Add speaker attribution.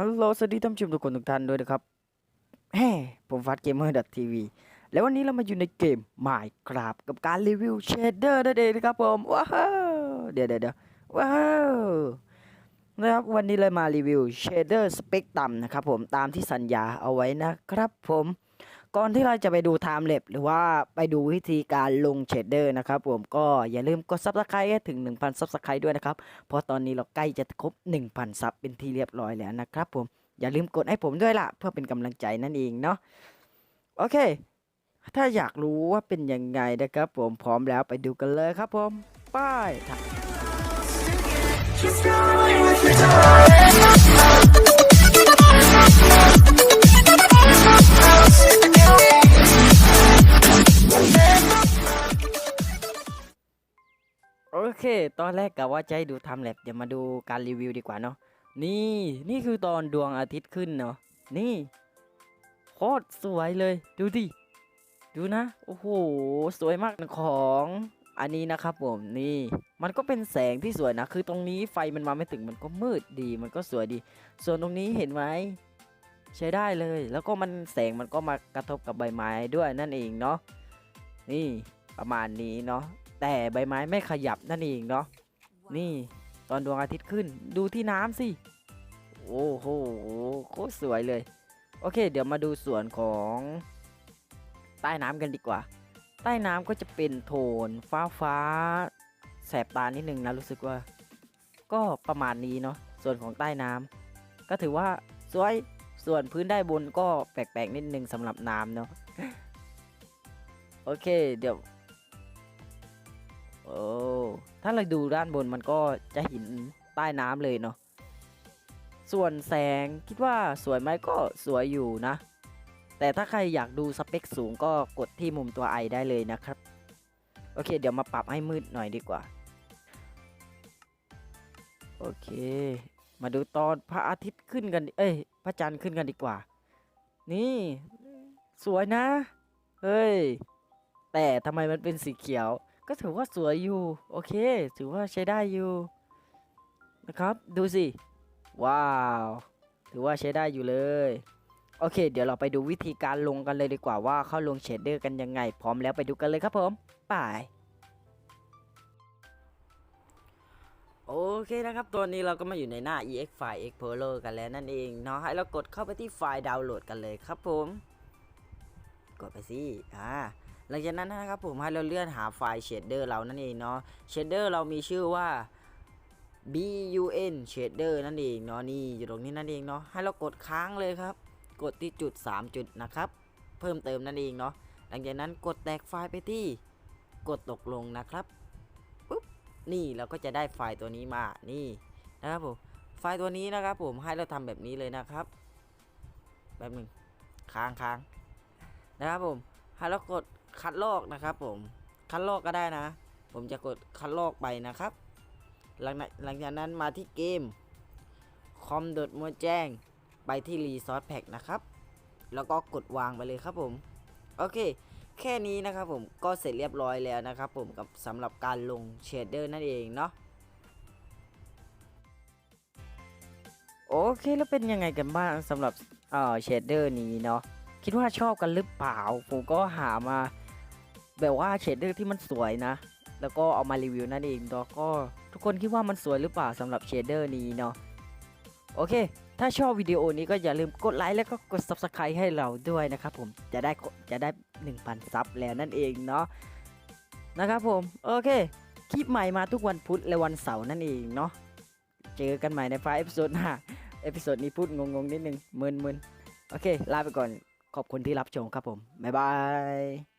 Speaker 1: ฮัลโหลสวัสดีท่านผู้ชมทุกคนทุกท่านด้วยนะครับแฮ่ผมฟัดเกมเมอร์ดัตทีวีแล้ววันนี้เรามาอยู่ในเกม Minecraft กับการรีวิวเชดเดอร์นั่นเองนะครับผมว้าวเดี๋ยวเดี๋ยวเดี๋ยวว้าวนะครับวันนี้เลยมารีวิวเชดเดอร์สเปกตัมนะครับผมตามที่สัญญาเอาไว้นะครับผม ก่อนที่เราจะไปดูไทม์เล็บหรือว่าไปดูวิธีการลงเชดเดอร์นะครับผมก็อย่าลืมกด Subscribe ให้ถึง 1,000 Subscribe ด้วยนะครับ เพราะตอนนี้เราใกล้จะครบ 1,000ซับเป็นที่เรียบร้อยแล้วนะครับผมอย่าลืมกดให้ผมด้วยล่ะ เพื่อเป็นกำลังใจนั่นเองเนาะโอเค ถ้าอยากรู้ว่าเป็นยังไงนะครับผมพร้อมแล้วไปดูกันเลยครับผมไป้าย เค ตอนแรกกะว่าจะให้ดูทำแลบเดี๋ยวมาดูการรีวิวดีกว่าเนาะ นี่ นี่คือตอนดวงอาทิตย์ขึ้นเนาะ นี่ โคตรสวยเลย ดูดิ ดูนะ โอ้โห สวยมากของอันนี้นะครับผมนี่ มันก็เป็นแสงที่สวยนะ คือตรงนี้ไฟมันมาไม่ถึงมันก็มืดดี มันก็สวยดี ส่วนตรงนี้เห็นไหมใช้ได้เลย แล้วก็มันแสงมันก็มากระทบกับใบไม้ด้วยนั่นเองเนาะนี่ประมาณนี้เนาะ แต่ใบไม้ไม่ขยับนั่นเองเนาะนี่ตอนดวงอาทิตย์ขึ้นดูที่น้ำสิโอ้โหโคตรสวยเลย โอเค เดี๋ยวมาดูส่วนของใต้น้ำกันดีกว่า ใต้น้ำก็จะเป็นโทนฟ้าฟ้าๆแสบตานิดนึงนะรู้สึกว่า ก็ประมาณนี้เนาะส่วนของใต้น้ำก็ถือว่าสวยส่วนพื้นได้านบนก็แปลกๆนิดนึงสำหรับน้ำเนาะโอเค เดี๋ยวโอ้ ถ้าเราดูด้านบนมันก็จะเห็นใต้น้ำเลยเนาะส่วนแสงคิดว่าสวยไหมก็สวยอยู่นะ แต่ถ้าใครอยากดูสเปคสูงก็กดที่มุมตัวไอได้เลยนะครับ โอเค เดี๋ยวมาปรับให้มืดหน่อยดีกว่า โอเค มาดูตอนพระอาทิตย์ขึ้นกัน เอ้ย พระจันทร์ขึ้นกันดีกว่า นี่ สวยนะ เฮ้ย แต่ทำไมมันเป็นสีเขียว ก็ถือว่าสวยอยู่ โอเค ถือว่าใช้ได้อยู่ นะครับ ดูสิ ว้าว ถือว่าใช้ได้อยู่เลย โอเค เดี๋ยวเราไปดูวิธีการลงกันเลยดีกว่าว่าเขาลงเชดเดอร์กันยังไง พร้อมแล้วไปดูกันเลยครับผมไปโอเคนะครับ ตัวนี้เราก็มาอยู่ในหน้า ex file explorer กันแล้วนั่นเองเนาะให้เรากดเข้าไปที่ไฟล์ดาวน์โหลดกันเลยครับผม กดไปสิ อ่า หลังจากนั้นนะครับผมให้เราเลื่อนหาไฟล์เชดเดอร์เรานั่นเองเนาะเชดเดอร์เรามีชื่อว่า bun shader นั่นเองเนาะนี่อยู่ตรงนี้นั่นเองเนาะให้เรากดค้างเลยครับ กดที่จุด 3 จุดนะครับ เพิ่มเติมนั่นเองเนาะหลังจากนั้นกดแตกไฟล์ไปที่กดตกลงนะครับปุ๊บนี่เราก็จะได้ไฟล์ตัวนี้มานี่นะครับผมไฟล์ตัวนี้นะครับผมให้เราทำแบบนี้เลยนะครับ แบบหนึ่งค้างค้างนะครับผมให้เรากด คัดลอกนะครับผมคัดลอกก็ได้นะ ผมจะกดคัดลอกไปนะครับ หลังจากหลังจากนั้นมาที่เกมคอมดดมัวแจ้งไปที่รีซอสแพ็กนะครับ แล้วก็กดวางไปเลยครับผม โอเค แค่นี้นะครับผมก็เสร็จเรียบร้อยแล้วนะครับผมกับสำหรับการลงเชดเดอร์นั่นเองเนาะโอเคแล้วเป็นยังไงกันบ้างสำหรับเอ่อเชดเดอร์นี้เนาะคิดว่าชอบกันหรือเปล่า ผมก็หามา แบบว่าเชดเดอร์ที่มันสวยนะ แล้วก็เอามารีวิวนั่นเองแล้วก็ทุกคนคิดว่ามันสวยหรือเปล่าสำหรับเชดเดอร์นี้เนาะโอเค ถ้าชอบวิดีโอนี้ก็อย่าลืมกดไลค์แล้วก็กด Subscribe ให้เราด้วยนะครับผมจะได้จะได้ 1,000 ซับแล้วนั่นเองเนาะนะครับผม โอเค คลิปใหม่มาทุกวันพุธและวันเสาร์นั่นเองเนาะเจอกันใหม่ในฟล์เอพิโซดหน้าเอพิโซดนี้พูดงงๆนิดนึงมึนๆโอเค ลาไปก่อนขอบคุณที่รับชมครับผม บ๊ายบาย